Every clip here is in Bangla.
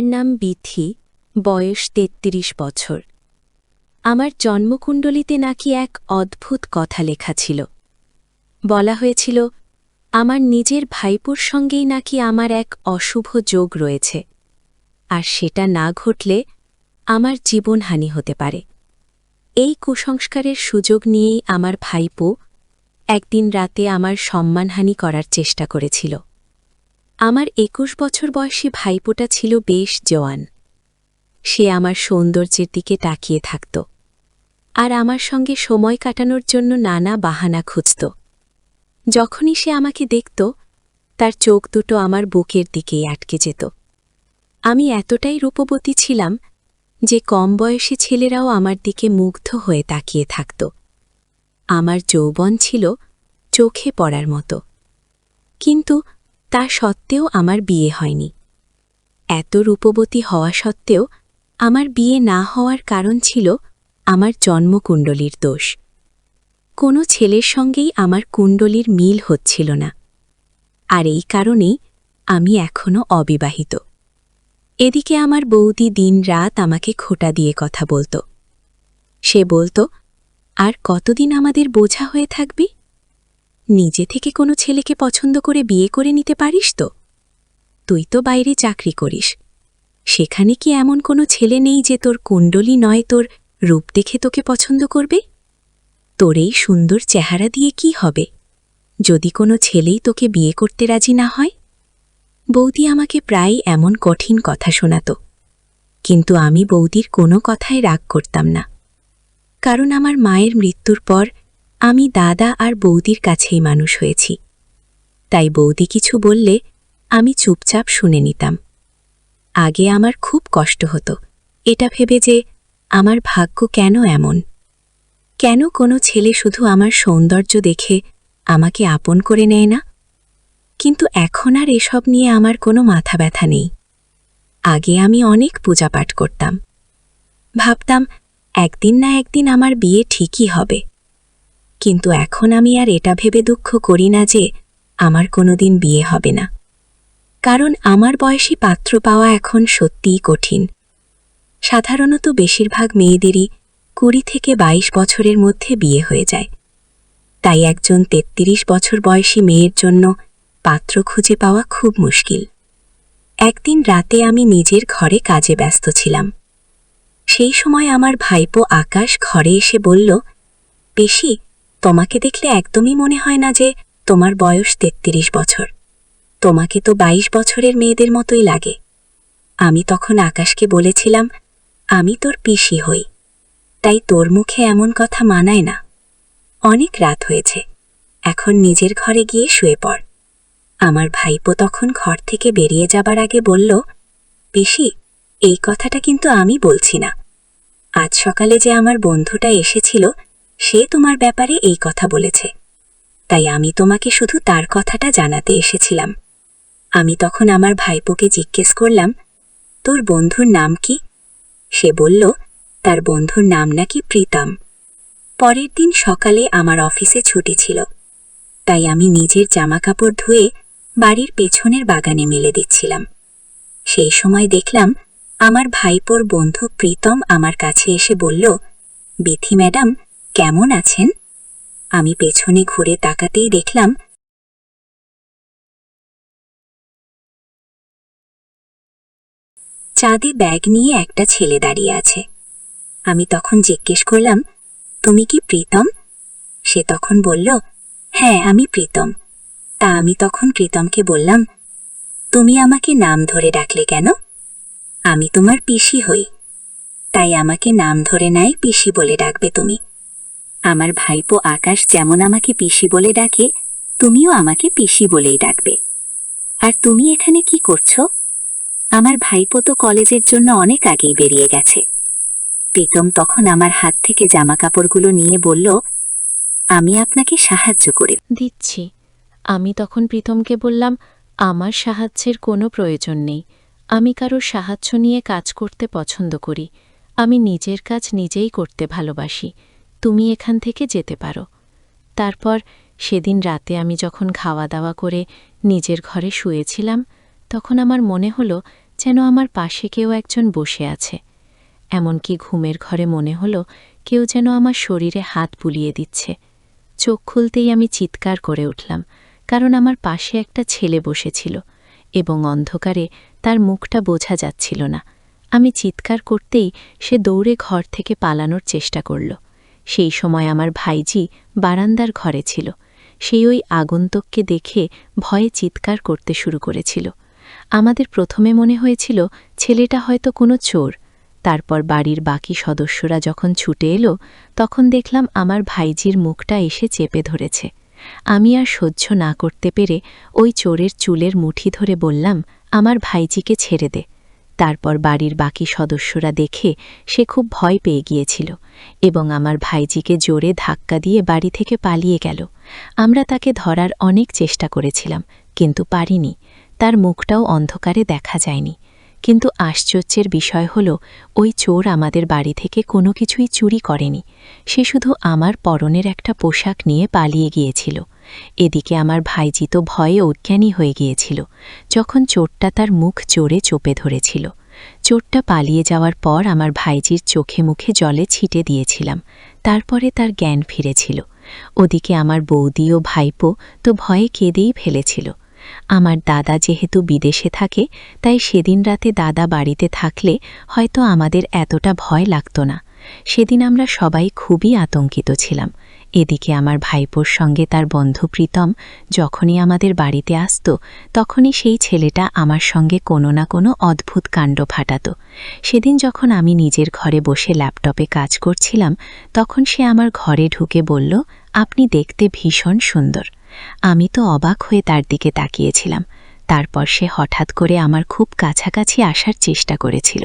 আমার নাম বিথি, বয়স তেত্রিশ বছর। আমার জন্মকুণ্ডলিতে নাকি এক অদ্ভুত কথা লেখা ছিল। বলা হয়েছিল, আমার নিজের ভাইপোর সঙ্গেই নাকি আমার এক অশুভ যোগ রয়েছে, আর সেটা না ঘটলে আমার জীবনহানি হতে পারে। এই কুসংস্কারের সুযোগ নিয়েই আমার ভাইপো একদিন রাতে আমার সম্মানহানি করার চেষ্টা করেছিল। আমার একুশ বছর বয়সী ভাইপোটা ছিল বেশ জওয়ান সে আমার সৌন্দর্যের দিকে তাকিয়ে থাকত আর আমার সঙ্গে সময় কাটানোর জন্য নানা বাহানা খুঁজত। যখনই সে আমাকে দেখত, তার চোখ দুটো আমার বুকের দিকেই আটকে যেত। আমি এতটাই রূপবতী ছিলাম যে কম বয়সী ছেলেরাও আমার দিকে মুগ্ধ হয়ে তাকিয়ে থাকত। আমার যৌবন ছিল চোখে পড়ার মতো। কিন্তু তা সত্ত্বেও আমার বিয়ে হয়নি। এত রূপবতী হওয়া সত্ত্বেও আমার বিয়ে না হওয়ার কারণ ছিল আমার জন্মকুণ্ডলীর দোষ। কোনো ছেলের সঙ্গেই আমার কুণ্ডলীর মিল হচ্ছিল না। আর এই কারণেই আমি এখনও অবিবাহিত। এদিকে আমার বৌদি দিন রাত আমাকে খোটা দিয়ে কথা বলত। সে বলত, আর কতদিন আমাদের বোঝা হয়ে থাকবি? নিজে থেকে কোনো ছেলেকে পছন্দ করে বিয়ে করে নিতে পারিস তো? তুই তো বাইরে চাকরি করিস। সেখানে কি এমন কোনো ছেলে নেই যে তোর কুণ্ডলী নয়, তোর রূপ দেখে তোকে পছন্দ করবে? তোর এই সুন্দর চেহারা দিয়ে কি হবে? যদি কোনো ছেলেই তোকে বিয়ে করতে রাজি না হয়? বৌদি আমাকে প্রায় এমন কঠিন কথা শোনাত। কিন্তু আমি বৌদির কোনো কথায় রাগ করতাম না। কারণ আমার মায়ের মৃত্যুর পর আমি দাদা আর বৌদির কাছেই মানুষ হয়েছি। তাই বৌদি কিছু বললে আমি চুপচাপ শুনে নিতাম। আগে আমার খুব কষ্ট হতো। এটা ভেবে যে আমার ভাগ্য কেন এমন? কেন কোনো ছেলে শুধু আমার সৌন্দর্য দেখে আমাকে আপন করে নেয় না? কিন্তু এখন আর এসব নিয়ে আমার কোনো মাথা ব্যথা নেই। আগে আমি অনেক পূজাপাঠ করতাম। ভাবতাম, একদিন না একদিন আমার বিয়ে ঠিকই হবে। কিন্তু এখন আমি আর এটা ভেবে দুঃখ করি না যে আমার কোনোদিন বিয়ে হবে না। কারণ আমার বয়সী পাত্র পাওয়া এখন সত্যিই কঠিন। সাধারণত বেশিরভাগ মেয়েদেরই কুড়ি থেকে ২২ বছরের মধ্যে বিয়ে হয়ে যায়। তাই একজন ৩৩ বছর বয়সী মেয়ের জন্য পাত্র খুঁজে পাওয়া খুব মুশকিল। একদিন রাতে আমি নিজের ঘরে কাজে ব্যস্ত ছিলাম। সেই সময় আমার ভাইপো আকাশ ঘরে এসে বলল, পেশি তোমাকে দেখলে একদমই মনে হয় না যে তোমার বয়স ৩৩ বছর। তোমাকে তো ২২ বছরের মেয়েদের মতোই লাগে। আমি তখন আকাশকে বলেছিলাম, আমি তোর পিসি হই। তাই তোর মুখে এমন কথা মানায় না। অনেক রাত হয়েছে। এখন নিজের ঘরে গিয়ে শুয়ে পড়। আমার ভাইপো তখন ঘর থেকে বেরিয়ে যাবার আগে বলল, পিসি, এই কথাটা কিন্তু আমি বলছি না। আজ সকালে যে আমার বন্ধুটা এসেছিল সে তোমার ব্যাপারে এই কথা বলেছে। তাই আমি তোমাকে শুধু তার কথাটা জানাতে এসেছিলাম। আমি তখন আমার ভাইপোকে জিজ্ঞেস করলাম, তোর বন্ধুর নাম কি? সে বলল, তার বন্ধুর নাম নাকি প্রীতম। পরের দিন সকালে আমার অফিসে ছুটি ছিল। তাই আমি নিজের জামাকাপড় ধুয়ে বাড়ির পেছনের বাগানে মেলে দিচ্ছিলাম। সেই সময় দেখলাম, আমার ভাইপোর বন্ধু প্রীতম আমার কাছে এসে বলল, বিথি ম্যাডাম কেমন আছেন? আমি পেছনে ঘুরে তাকাতেই দেখলাম চাঁদে ব্যাগ নিয়ে একটা ছেলে দাঁড়িয়ে আছে। আমি তখন জিজ্ঞেস করলাম, তুমি কি প্রীতম? সে তখন বলল হ্যাঁ আমি প্রীতম। তা আমি তখন প্রীতমকে বললাম, তুমি আমাকে নাম ধরে ডাকলে কেন? আমি তোমার পিসি হই, তাই আমাকে নাম ধরে নাই পিসি বলে ডাকবে তুমি। আমার ভাইপো আকাশ যেমন আমাকে পিসি বলে ডাকে, তুমিও আমাকে পিসি বলেই ডাকবে। আর তুমি এখানে কি করছ? আমার ভাইপো তো কলেজের জন্য অনেক আগেই বেরিয়ে গেছে। প্রীতম তখন আমার হাত থেকে জামা কাপড়গুলো নিয়ে বলল, আমি আপনাকে সাহায্য করে। দিচ্ছি। আমি তখন প্রীতমকে বললাম, আমার সাহায্যের কোনো প্রয়োজন নেই। আমি কারোর সাহায্য নিয়ে কাজ করতে পছন্দ করি। আমি নিজের কাজ নিজেই করতে ভালোবাসি। তুমি এখান থেকে যেতে পারো। তারপর সেদিন রাতে আমি যখন খাওয়া দাওয়া করে নিজের ঘরে শুয়েছিলাম, তখন আমার মনে হলো যেন আমার পাশে কেউ একজন বসে আছে। এমনকি ঘুমের ঘরে মনে হলো কেউ যেন আমার শরীরে হাত বুলিয়ে দিচ্ছে। চোখ খুলতেই আমি চিৎকার করে উঠলাম, কারণ আমার পাশে একটা ছেলে বসেছিল এবং অন্ধকারে তার মুখটা বোঝা যাচ্ছিল না। আমি চিৎকার করতেই সে দৌড়ে ঘর থেকে পালানোর চেষ্টা করল। সেই সময় আমার ভাইজি বারান্দার ঘরে ছিল। সেই ওই আগন্তুককে দেখে ভয়ে চিৎকার করতে শুরু করেছিল। আমাদের প্রথমে মনে হয়েছিল, ছেলেটা হয়তো কোনো চোর। তারপর বাড়ির বাকি সদস্যরা যখন ছুটে এলো, তখন দেখলাম আমার ভাইজির মুখটা এসে চেপে ধরেছে। আমি আর সহ্য না করতে পেরে ওই চোরের চুলের মুঠি ধরে বললাম, আমার ভাইজিকে ছেড়ে দে। তারপর বাড়ির বাকি সদস্যরা দেখে সে খুব ভয় পেয়ে গিয়েছিল এবং আমার ভাইজিকে জোরে ধাক্কা দিয়ে বাড়ি থেকে পালিয়ে গেল। আমরা তাকে ধরার অনেক চেষ্টা করেছিলাম, কিন্তু পারিনি। তার মুখটাও অন্ধকারে দেখা যায়নি। কিন্তু আশ্চর্যের বিষয় হল, ওই চোর আমাদের বাড়ি থেকে কোনো কিছুই চুরি করেনি। সে শুধু আমার পরনের একটা পোশাক নিয়ে পালিয়ে গিয়েছিল। এদিকে আমার ভাইজি তো ভয়ে অজ্ঞানী হয়ে গিয়েছিল, যখন চোরটা তার মুখ চোরে চোপে ধরেছিল। চোরটা পালিয়ে যাওয়ার পর আমার ভাইজির চোখে মুখে জলে ছিটে দিয়েছিলাম, তারপরে তার জ্ঞান ফিরেছিল। ওদিকে আমার বৌদি ও ভাইপো তো ভয়ে কেঁদেই ফেলেছিল। আমার দাদা যেহেতু বিদেশে থাকে, তাই সেদিন রাতে দাদা বাড়িতে থাকলে হয়তো আমাদের এতটা ভয় লাগত না। সেদিন আমরা সবাই খুবই আতঙ্কিত ছিলাম। এদিকে আমার ভাইপোর সঙ্গে তার বন্ধু প্রীতম যখনই আমাদের বাড়িতে আসত, তখনই সেই ছেলেটা আমার সঙ্গে কোনো না কোনো অদ্ভুত কাণ্ড ফাটাত। সেদিন যখন আমি নিজের ঘরে বসে ল্যাপটপে কাজ করছিলাম, তখন সে আমার ঘরে ঢুকে বলল, আপনি দেখতে ভীষণ সুন্দর। আমি তো অবাক হয়ে তার দিকে তাকিয়েছিলাম। তারপর সে হঠাৎ করে আমার খুব কাছাকাছি আসার চেষ্টা করেছিল।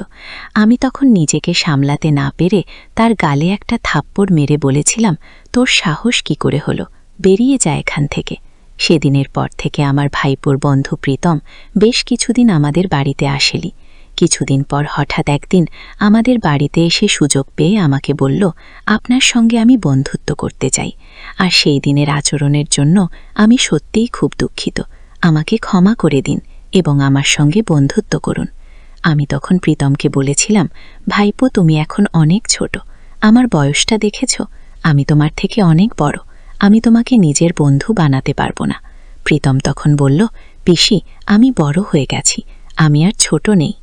আমি তখন নিজেকে সামলাতে না পেরে তার গালে একটা থাপ্পড় মেরে বলেছিলাম, তোর সাহস কি করে হলো? বেরিয়ে যায় এখান থেকে। সেদিনের পর থেকে আমার ভাইপোর বন্ধু প্রীতম বেশ কিছুদিন আমাদের বাড়িতে আসেলি কিছুদিন পর হঠাৎ একদিন আমাদের বাড়িতে এসে সুযোগ পেয়ে আমাকে বলল, আপনার সঙ্গে আমি বন্ধুত্ব করতে চাই। আর সেই দিনের আচরণের জন্য আমি সত্যিই খুব দুঃখিত। আমাকে ক্ষমা করে দিন এবং আমার সঙ্গে বন্ধুত্ব করুন। আমি তখন প্রীতমকে বলেছিলাম, ভাইপো, তুমি এখন অনেক ছোট। আমার বয়সটা দেখেছ? আমি তোমার থেকে অনেক বড়। আমি তোমাকে নিজের বন্ধু বানাতে পারব না। প্রীতম তখন বলল, পিসি, আমি বড় হয়ে গেছি। আমি আর ছোট নেই।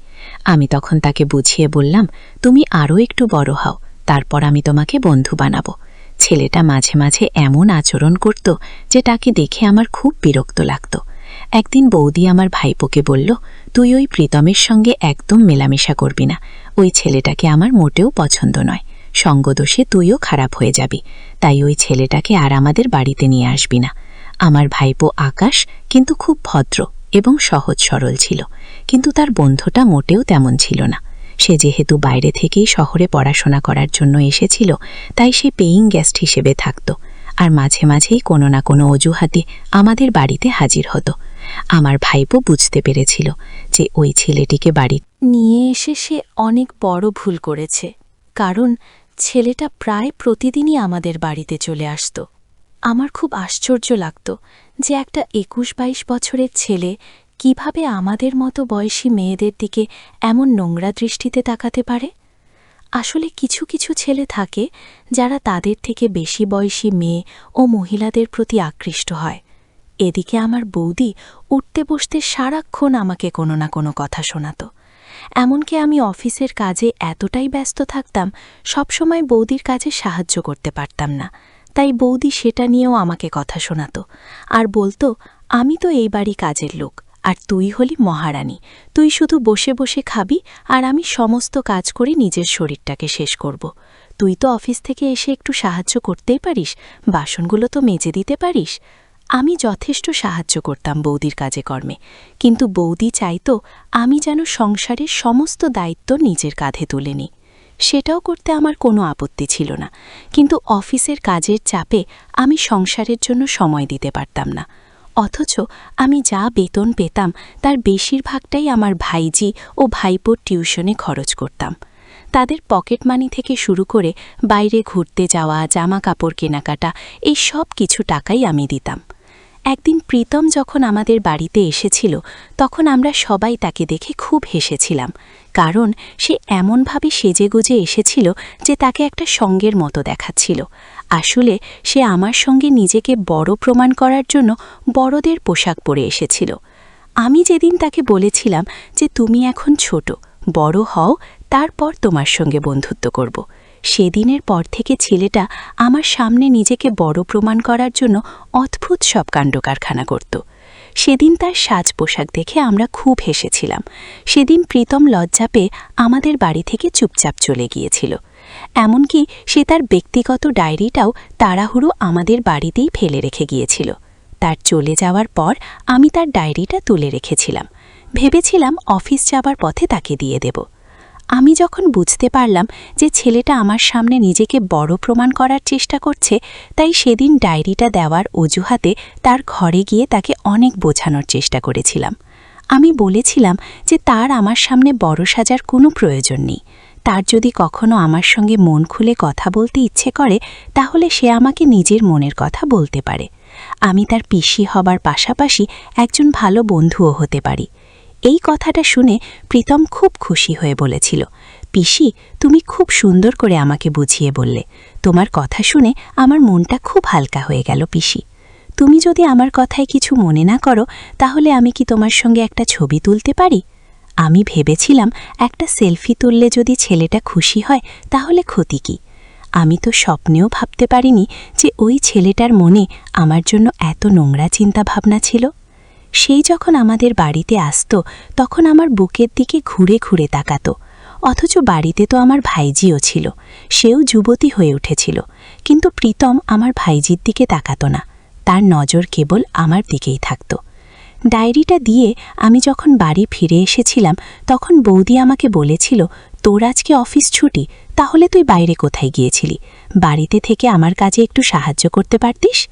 আমি তখন তাকে বুঝিয়ে বললাম, তুমি আরও একটু বড় হও, তারপর আমি তোমাকে বন্ধু বানাবো। ছেলেটা মাঝে মাঝে এমন আচরণ করত যে তাকে দেখে আমার খুব বিরক্ত লাগত। একদিন বৌদি আমার ভাইপোকে বলল, তুই ওই প্রীতমের সঙ্গে একদম মেলামেশা করবি না, ওই ছেলেটাকে আমার মোটেও পছন্দ নয়, সঙ্গদোষে তুইও খারাপ হয়ে যাবি, তাই ওই ছেলেটাকে আর আমাদের বাড়িতে নিয়ে আসবি না। আমার ভাইপো আকাশ কিন্তু খুব ভদ্র এবং সহজ সরল ছিল। কিন্তু তার বন্ধুটা মোটেও তেমন ছিল না। সে যেহেতু বাইরে থেকেই শহরে পড়াশোনা করার জন্য এসেছিল, তাই সে পেইং গেস্ট হিসেবে থাকত। আর মাঝে মাঝেই কোনো না কোনো অজুহাতে আমাদের বাড়িতে হাজির হতো। আমার ভাইপো বুঝতে পেরেছিল যে ওই ছেলেটিকে বাড়ি নিয়ে এসে সে অনেক বড় ভুল করেছে, কারণ ছেলেটা প্রায় প্রতিদিনই আমাদের বাড়িতে চলে আসত। আমার খুব আশ্চর্য লাগত যে একটা একুশ বাইশ বছরের ছেলে কীভাবে আমাদের মতো বয়সী মেয়েদের দিকে এমন নোংরা দৃষ্টিতে তাকাতে পারে? আসলে কিছু কিছু ছেলে থাকে যারা তাদের থেকে বেশি বয়সী মেয়ে ও মহিলাদের প্রতি আকৃষ্ট হয়। এদিকে আমার বৌদি উঠতে বসতে সারাক্ষণ আমাকে কোনো না কোনো কথা শোনাত। এমনকি আমি অফিসের কাজে এতটাই ব্যস্ত থাকতাম, সবসময় বৌদির কাজে সাহায্য করতে পারতাম না। তাই বৌদি সেটা নিয়েও আমাকে কথা শোনাত। আর বলতো, আমি তো এই বাড়ি কাজের লোক। আর তুই হলি মহারানী। তুই শুধু বসে বসে খাবি আর আমি সমস্ত কাজ করে নিজের শরীরটাকে শেষ করব। তুই তো অফিস থেকে এসে একটু সাহায্য করতেই পারিস, বাসনগুলো তো মেজে দিতে পারিস। আমি যথেষ্ট সাহায্য করতাম বৌদির কাজে কর্মে, কিন্তু বৌদি চাইতো আমি যেন সংসারের সমস্ত দায়িত্ব নিজের কাঁধে তুলে নিই। সেটাও করতে আমার কোনো আপত্তি ছিল না, কিন্তু অফিসের কাজের চাপে আমি সংসারের জন্য সময় দিতে পারতাম না। অথচ আমি যা বেতন পেতাম, তার বেশিরভাগটাই আমার ভাইজি ও ভাইপোর টিউশনে খরচ করতাম। তাদের পকেট মানি থেকে শুরু করে বাইরে ঘুরতে যাওয়া জামা কাপড় কেনাকাটা, এই সব কিছু টাকাই আমি দিতাম। একদিন প্রীতম যখন আমাদের বাড়িতে এসেছিল, তখন আমরা সবাই তাকে দেখে খুব হেসেছিলাম, কারণ সে এমনভাবে সেজেগুজে এসেছিল যে তাকে একটা সঙ্গের মতো দেখাচ্ছিল। আসলে সে আমার সঙ্গে নিজেকে বড় প্রমাণ করার জন্য বড়দের পোশাক পরে এসেছিল। আমি যেদিন তাকে বলেছিলাম যে তুমি এখন ছোট, বড় হও, তারপর তোমার সঙ্গে বন্ধুত্ব করব। সেদিনের পর থেকে ছেলেটা আমার সামনে নিজেকে বড় প্রমাণ করার জন্য অদ্ভুত সব কাণ্ডকারখানা করত। সেদিন তার সাজ পোশাক দেখে আমরা খুব হেসেছিলাম। সেদিন প্রীতম লজ্জা পেয়ে আমাদের বাড়ি থেকে চুপচাপ চলে গিয়েছিল। এমনকি সে তার ব্যক্তিগত ডায়েরিটাও তাড়াহুড়ো আমাদের বাড়িতেই ফেলে রেখে গিয়েছিল। তার চলে যাওয়ার পর আমি তার ডায়েরিটা তুলে রেখেছিলাম। ভেবেছিলাম অফিস যাবার পথে তাকে দিয়ে দেব। আমি যখন বুঝতে পারলাম যে ছেলেটা আমার সামনে নিজেকে বড় প্রমাণ করার চেষ্টা করছে, তাই সেদিন ডায়েরিটা দেওয়ার অজুহাতে তার ঘরে গিয়ে তাকে অনেক বোঝানোর চেষ্টা করেছিলাম। আমি বলেছিলাম যে তার আমার সামনে বড় সাজার কোনো প্রয়োজন নেই। তার যদি কখনো আমার সঙ্গে মন খুলে কথা বলতে ইচ্ছে করে, তাহলে সে আমাকে নিজের মনের কথা বলতে পারে। আমি তার পিসি হবার পাশাপাশি একজন ভালো বন্ধুও হতে পারি। এই কথাটা শুনে প্রীতম খুব খুশি হয়ে বলেছিল, পিসি, তুমি খুব সুন্দর করে আমাকে বুঝিয়ে বললে। তোমার কথা শুনে আমার মনটা খুব হালকা হয়ে গেল, পিসি। তুমি যদি আমার কথায় কিছু মনে না করো, তাহলে আমি কি তোমার সঙ্গে একটা ছবি তুলতে পারি? আমি ভেবেছিলাম একটা সেলফি তুললে যদি ছেলেটা খুশি হয়, তাহলে ক্ষতি কি? আমি তো স্বপ্নেও ভাবতে পারিনি যে ওই ছেলেটার মনে আমার জন্য এত নোংরা চিন্তা ভাবনা ছিল। সেই যখন আমাদের বাড়িতে আসত, তখন আমার বুকের দিকে ঘুরে ঘুরে তাকাত। অথচ বাড়িতে তো আমার ভাইজিও ছিল, সেও যুবতী হয়ে উঠেছিল। কিন্তু প্রীতম আমার ভাইজির দিকে তাকাত না, তার নজর কেবল আমার দিকেই থাকতো। ডায়েরিটা দিয়ে আমি যখন বাড়ি ফিরে এসেছিলাম, তখন বৌদি আমাকে বলেছিল, তোর আজকে অফিস ছুটি, তাহলে তুই বাইরে কোথায় গিয়েছিলি? বাড়িতে থেকে আমার কাজে একটু সাহায্য করতে পারতিস?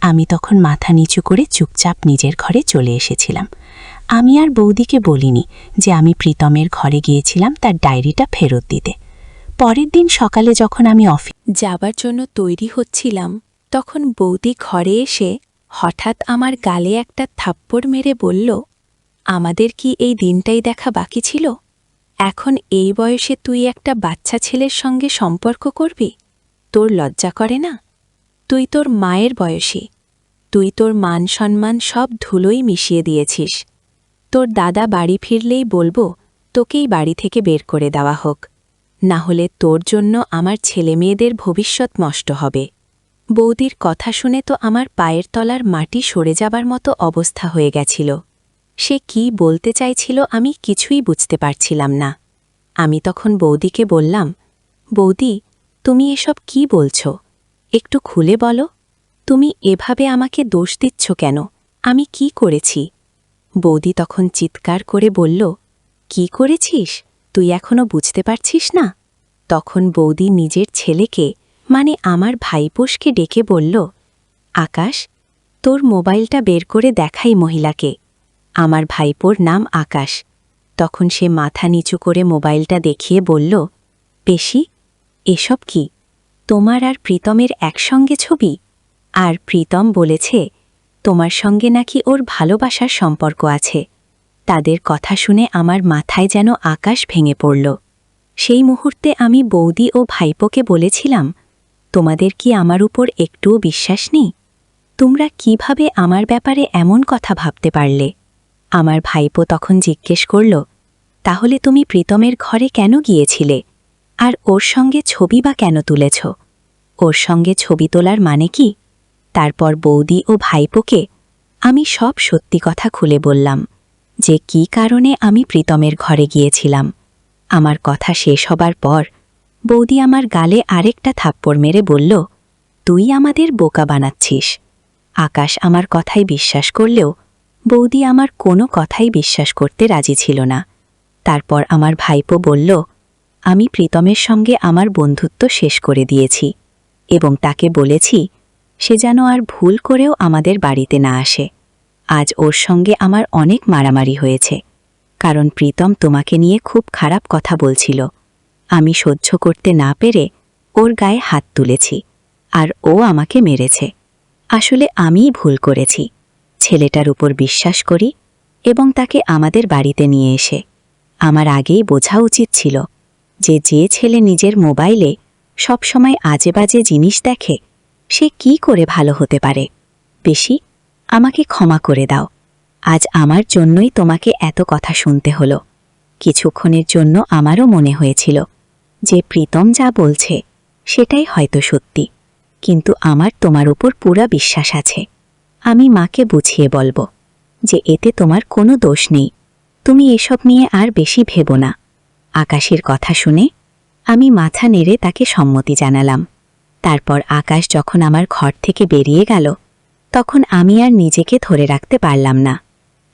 আমি তখন মাথা নিচু করে চুপচাপ নিজের ঘরে চলে এসেছিলাম। আমি আর বৌদিকে বলিনি যে আমি প্রীতমের ঘরে গিয়েছিলাম তার ডায়েরিটা ফেরত দিতে। পরের দিন সকালে যখন আমি অফিস যাবার জন্য তৈরি হচ্ছিলাম, তখন বৌদি ঘরে এসে হঠাৎ আমার গালে একটা থাপ্পড় মেরে বলল, আমাদের কি এই দিনটাই দেখা বাকি ছিল? এখন এই বয়সে তুই একটা বাচ্চা ছেলের সঙ্গে সম্পর্ক করবি? তোর লজ্জা করে না? তুই তোর মায়ের বয়সী। তুই তোর মান সম্মান সব ধুলোই মিশিয়ে দিয়েছিস। তোর দাদা বাড়ি ফিরলেই বলব, তোকেই বাড়ি থেকে বের করে দেওয়া হোক। না হলে তোর জন্য আমার ছেলেমেয়েদের ভবিষ্যৎ নষ্ট হবে। বৌদির কথা শুনে তো আমার পায়ের তলার মাটি সরে যাবার মতো অবস্থা হয়ে গেছিল। সে কি বলতে চাইছিল আমি কিছুই বুঝতে পারছিলাম না। আমি তখন বৌদিকে বললাম, বৌদি, তুমি এসব কি বলছ? একটু খুলে বলো। তুমি এভাবে আমাকে দোষ দিচ্ছ কেন? আমি কি করেছি? বৌদি তখন চিৎকার করে বলল, কি করেছিস? তুই এখনও বুঝতে পারছিস না? তখন বৌদি নিজের ছেলেকে মানে আমার ভাইপোষকে ডেকে বলল, আকাশ, তোর মোবাইলটা বের করে দেখাই মহিলাকে। আমার ভাইপোর নাম আকাশ। তখন সে মাথা নিচু করে মোবাইলটা দেখিয়ে বলল, পেশি, এসব কি? তোমার আর প্রীতমের একসঙ্গে ছবি? আর প্রীতম বলেছে, তোমার সঙ্গে নাকি ওর ভালোবাসার সম্পর্ক আছে। তাদের কথা শুনে আমার মাথায় যেন আকাশ ভেঙে পড়ল। সেই মুহূর্তে আমি বৌদি ও ভাইপোকে বলেছিলাম তোমাদের কি আমার উপর একটুও বিশ্বাস নেই? তোমরা কীভাবে আমার ব্যাপারে এমন কথা ভাবতে পারলে? আমার ভাইপো তখন জিজ্ঞেস করল, তাহলে তুমি প্রীতমের ঘরে কেন গিয়েছিলে? আর ওর সঙ্গে ছবি বা কেন তুলেছ? ওর সঙ্গে ছবি তোলার মানে কি? তারপর বৌদি ও ভাইপোকে আমি সব সত্যি কথা খুলে বললাম, যে কি কারণে আমি প্রীতমের ঘরে গিয়েছিলাম। আমার কথা শেষ হবার পর বৌদি আমার গালে আরেকটা থাপ্পড় মেরে বলল, তুই আমাদের বোকা বানাচ্ছিস। আকাশ আমার কথাই বিশ্বাস করলেও বৌদি আমার কোনো কথাই বিশ্বাস করতে রাজি ছিল না। তারপর আমার ভাইপো বলল, আমি প্রীতমের সঙ্গে আমার বন্ধুত্ব শেষ করে দিয়েছি এবং তাকে বলেছি সে যেন আর ভুল করেও আমাদের বাড়িতে না আসে। আজ ওর সঙ্গে আমার অনেক মারামারি হয়েছে, কারণ প্রীতম তোমাকে নিয়ে খুব খারাপ কথা বলছিল। আমি সহ্য করতে না পেরে ওর গায়ে হাত তুলেছি আর ও আমাকে মেরেছে। আসলে আমিই ভুল করেছি। ছেলেটার উপর বিশ্বাস করি এবং তাকে আমাদের বাড়িতে নিয়ে এসে। আমার আগেই বোঝা উচিত ছিল যে যে ছেলে নিজের মোবাইলে সবসময় আজে বাজে জিনিস দেখে, সে কি করে ভালো হতে পারে। বেশি, আমাকে ক্ষমা করে দাও। আজ আমার জন্যই তোমাকে এত কথা শুনতে হলো। কিছুক্ষণের জন্য আমারও মনে হয়েছিল যে প্রীতম যা বলছে, সেটাই হয়তো সত্যি। কিন্তু আমার তোমার উপর পুরা বিশ্বাস আছে। আমি মাকে বুঝিয়ে বলব যে এতে তোমার কোনো দোষ নেই। তুমি এসব নিয়ে আর বেশি ভেবো না। আকাশের কথা শুনে আমি মাথা নেড়ে তাকে সম্মতি জানালাম। তারপর আকাশ যখন আমার ঘর থেকে বেরিয়ে গেল, তখন আমি আর নিজেকে ধরে রাখতে পারলাম না।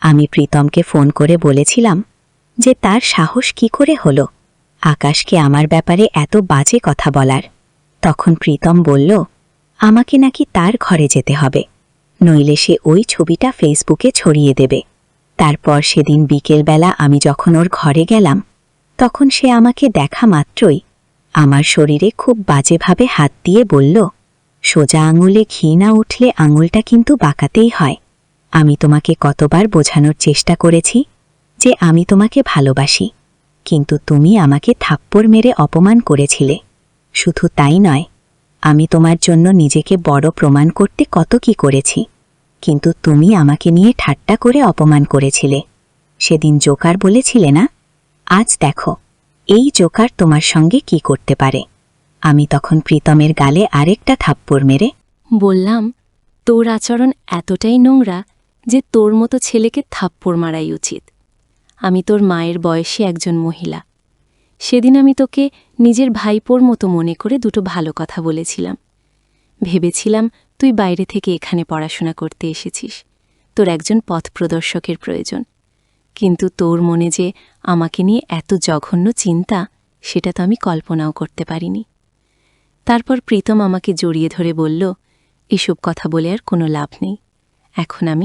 আমি প্রীতমকে ফোন করে বলেছিলাম যে তার সাহস কি করে হলো। আকাশকে আমার ব্যাপারে এত বাজে কথা বলার? তখন প্রীতম বলল, আমাকে নাকি তার ঘরে যেতে হবে। নইলে সে ওই ছবিটা ফেসবুকে ছড়িয়ে দেবে। তারপর সেদিন বিকেলবেলা আমি যখন ওর ঘরে গেলাম, তখন সে আমাকে দেখা মাত্রই আমার শরীরে খুব বাজেভাবে হাত দিয়ে বলল, সোজা আঙুলে ঘি না উঠলে আঙুলটা কিন্তু বাঁকাতেই হয়। আমি তোমাকে কতবার বোঝানোর চেষ্টা করেছি যে আমি তোমাকে ভালোবাসি। কিন্তু তুমি আমাকে থাপ্পড় মেরে অপমান করেছিলে। শুধু তাই নয়, আমি তোমার জন্য নিজেকে বড় প্রমাণ করতে কত কি করেছি, কিন্তু তুমি আমাকে নিয়ে ঠাট্টা করে অপমান করেছিলে। সেদিন জোকার বলেছিলে না? আজ দেখো, এই জোকার তোমার সঙ্গে কি করতে পারে। আমি তখন প্রীতমের গালে আরেকটা থাপ্পড় মেরে বললাম, তোর আচরণ এতটাই নোংরা যে তোর মতো ছেলেকে থাপ্পড় মারাই উচিত। আমি তোর মায়ের বয়সী একজন মহিলা। সেদিন আমি তোকে নিজের ভাইপোর মতো মনে করে দুটো ভালো কথা বলেছিলাম। ভেবেছিলাম তুই বাইরে থেকে এখানে পড়াশোনা করতে এসেছিস। তোর একজন পথ প্রদর্শকের প্রয়োজন। কিন্তু তোর মনে যে আমাকে নিয়ে এত জঘন্য চিন্তা, সেটা তো আমি কল্পনাও করতে পারিনি। তারপর প্রীতম আমাকে জড়িয়ে ধরে বলল, এসব কথা বলে আর কোনো লাভ নেই। এখন আমি